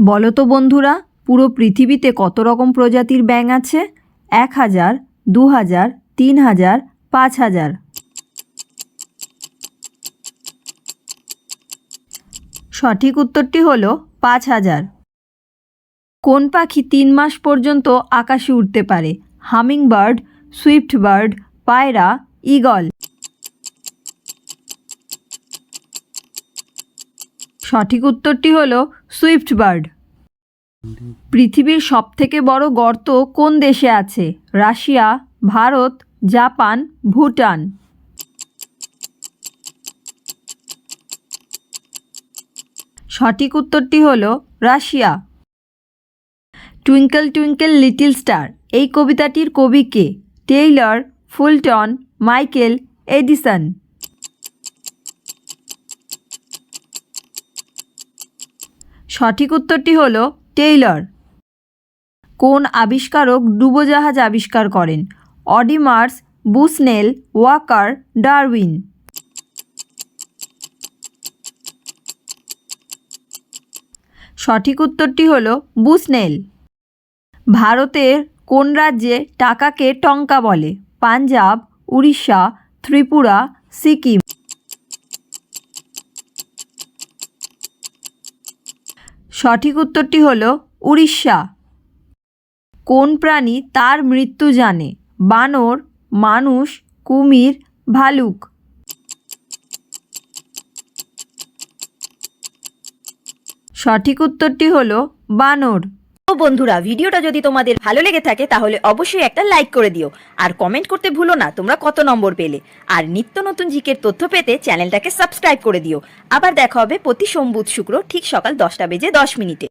বলো তো বন্ধুরা, পুরো পৃথিবীতে কত রকম প্রজাতির ব্যাঙ আছে? এক হাজার, দু হাজার, তিন হাজার, পাঁচ হাজার। সঠিক উত্তরটি হল পাঁচ হাজার। কোন পাখি তিন মাস পর্যন্ত আকাশে উঠতে পারে? হামিং বার্ড সুইফট বার্ড পায়রা ঈগল সঠিক উত্তরটি হল সুইফট বার্ড। পৃথিবীর সবথেকে বড় গর্ত কোন দেশে আছে? Russia, Bharat, Japan, Bhutan. সঠিক উত্তরটি হল Russia. Twinkle twinkle little star, এই কবিতাটির কবি কে? Taylor, Fulton, Michael Edison. সঠিক উত্তরটি হল টেইলর। কোন আবিষ্কারক ডুবোজাহাজ আবিষ্কার করেন? অডিমার্স বুসনেল, ওয়াকার, ডারউইন। সঠিক উত্তরটি হল বুসনেল। ভারতের কোন রাজ্যে টাকাকে টঙ্কা বলে? পাঞ্জাব, উড়িষ্যা, ত্রিপুরা, সিকিম। সঠিক উত্তরটি হল উড়িষ্যা। কোন প্রাণী তার মৃত্যু জানে? বানর, মানুষ, কুমির, ভালুক। সঠিক উত্তরটি হল বানর। তো বন্ধুরা, ভিডিওটা যদি তোমাদের ভালো লেগে থাকে, তাহলে অবশ্যই একটা লাইক করে দিও। আর কমেন্ট করতে ভুলো না, তোমরা কত নম্বর পেলে। আর নিত্য নতুন জিকের তথ্য পেতে চ্যানেলটাকে সাবস্ক্রাইব করে দিও। আবার দেখা হবে প্রতি সোমবুধ শুক্র ঠিক সকাল দশটা বেজে দশ মিনিটে।